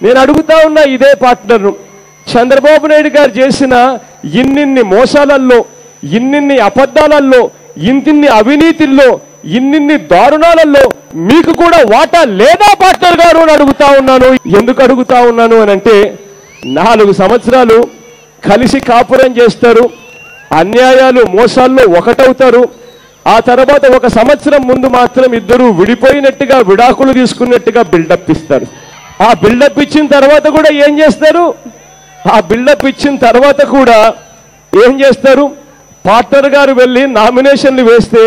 నేను అడుగుతా ఉన్నా ఇదే పార్ట్నర్ను చంద్రబాబు నాయుడు గారు చేసిన ఇన్నిన్ని మోసాలల్లో ఇన్నిన్ని అబద్ధాలల్లో ఇంతిన్ని అవినీతిల్లో ఇన్నిన్ని దారుణాలలో మీకు కూడా వాటా లేదా పార్ట్నర్ గారు అని అడుగుతా ఉన్నాను. ఎందుకు అడుగుతా ఉన్నాను అని అంటే నాలుగు సంవత్సరాలు కలిసి కాపురం చేస్తారు అన్యాయాలు మోసాల్లో ఒకటవుతారు ఆ తర్వాత ఒక సంవత్సరం ముందు మాత్రం ఇద్దరు విడిపోయినట్టుగా విడాకులు తీసుకున్నట్టుగా బిల్డప్ ఇస్తారు. ఆ బిల్డప్ ఇచ్చిన తర్వాత కూడా ఏం చేస్తారు? ఆ బిల్డప్ ఇచ్చిన తర్వాత కూడా ఏం చేస్తారు? పార్ట్నర్ గారు వెళ్ళి నామినేషన్లు వేస్తే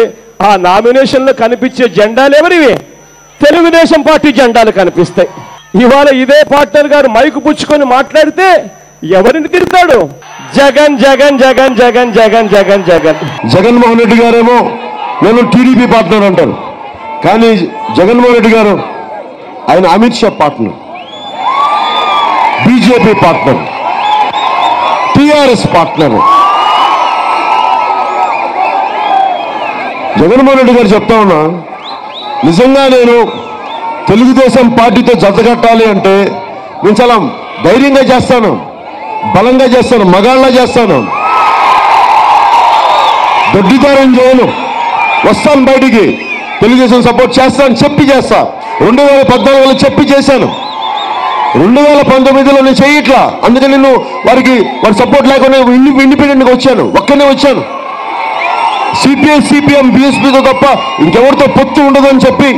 ఆ నామినేషన్లో కనిపించే జెండాలు ఎవరివి? తెలుగుదేశం పార్టీ జెండాలు కనిపిస్తాయి. ఇవాళ ఇదే పార్ట్నర్ గారు మైకు పుచ్చుకొని మాట్లాడితే ఎవరిని తిడతాడు? జగన్ జగన్ జగన్ జగన్ జగన్ జగన్ జగన్. జగన్మోహన్ రెడ్డి గారేమో నేను టీడీపీ పార్ట్నర్ అంటారు. కానీ జగన్మోహన్ రెడ్డి గారు ఆయన Amit Shah partner. BJP partner TRS partner. Jaganmohan Reddy గారు చెప్తా ఉన్నా నిజంగా నేను తెలుగుదేశం పార్టీతో జతగట్టాలి అంటే నేను చాలా ధైర్యంగా చేస్తాను బలంగా చేస్తాను మగాళ్ళ చేస్తాను. దొడ్డిదారం చేయను. వస్తాను బయటికి. తెలుగుదేశం సపోర్ట్ చేస్తాను చెప్పి చేస్తా. రెండు వేల పద్నాలుగులో చెప్పి చేశాను. రెండు వేల పంతొమ్మిదిలో నేను చేయట్లా. అందుకని నేను వారికి వారి సపోర్ట్ లేకుండా ఇండిపెండెంట్గా వచ్చాను. ఒక్కనే వచ్చాను. సిపిఐ సిపిఎం బీఎస్పీతో తప్ప ఇంకెవరితో పొత్తు ఉండదు అని చెప్పి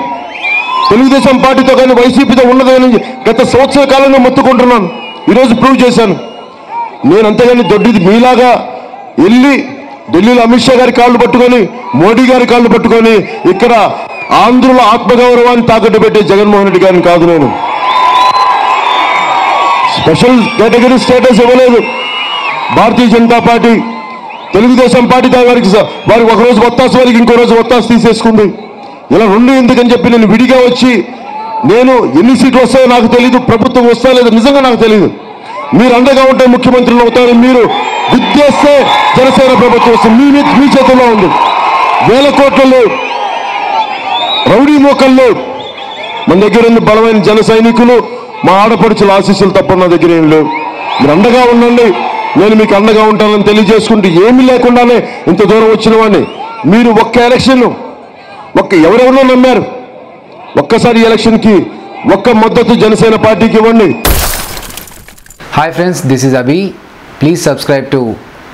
తెలుగుదేశం పార్టీతో కానీ వైసీపీతో ఉండదు అని గత సంవత్సర కాలంలో మొత్తుకుంటున్నాను. ఈరోజు ప్రూవ్ చేశాను. నేను అంతేగాని దొడ్డిది మీలాగా వెళ్ళి ఢిల్లీలో అమిత్ షా గారి కాళ్ళు పట్టుకొని మోడీ గారి కాళ్ళు పట్టుకొని ఇక్కడ ఆంధ్రుల ఆత్మగౌరవాన్ని తాకట్టు పెట్టే జగన్మోహన్ రెడ్డి గారిని కాదు నేను. స్పెషల్ కేటగిరీ స్టేటస్ ఇవ్వలేదు. భారతీయ జనతా పార్టీ తెలుగుదేశం పార్టీ వారికి వారికి ఒక రోజు ఒత్తాసు వారికి ఇంకో రోజు ఒత్తాసు తీసేసుకుంది. ఇలా రెండు ఎందుకని చెప్పి నేను విడిగా వచ్చి నేను ఎన్ని సీట్లు వస్తాయో నాకు తెలియదు ప్రభుత్వం వస్తా లేదు నిజంగా నాకు తెలియదు మీరు అండగా ఉంటే ముఖ్యమంత్రులు అవుతారు మీరు విద్యేస్తే జనసేన ప్రభుత్వం వస్తుంది. మీ మీ- చేతుల్లో ఉంది. వేల కోట్లలో రౌడీ మోకల్లో మన దగ్గర ఉన్న బలమైన జన సైనికులు మా ఆడపడుచుల ఆశీస్సులు తప్ప నా దగ్గర ఏం లేవు. మీరు అండగా ఉండండి. నేను మీకు అండగా ఉంటానని తెలియజేసుకుంటూ ఏమీ లేకుండానే ఇంత దూరం వచ్చిన వాడిని. మీరు ఒక్క ఎలక్షన్ ఒక్క ఎవరెవరో నమ్మారు. ఒక్కసారి ఎలక్షన్కి ఒక్క మద్దతు జనసేన పార్టీకి ఇవ్వండి. Hi friends this is Abhi please subscribe to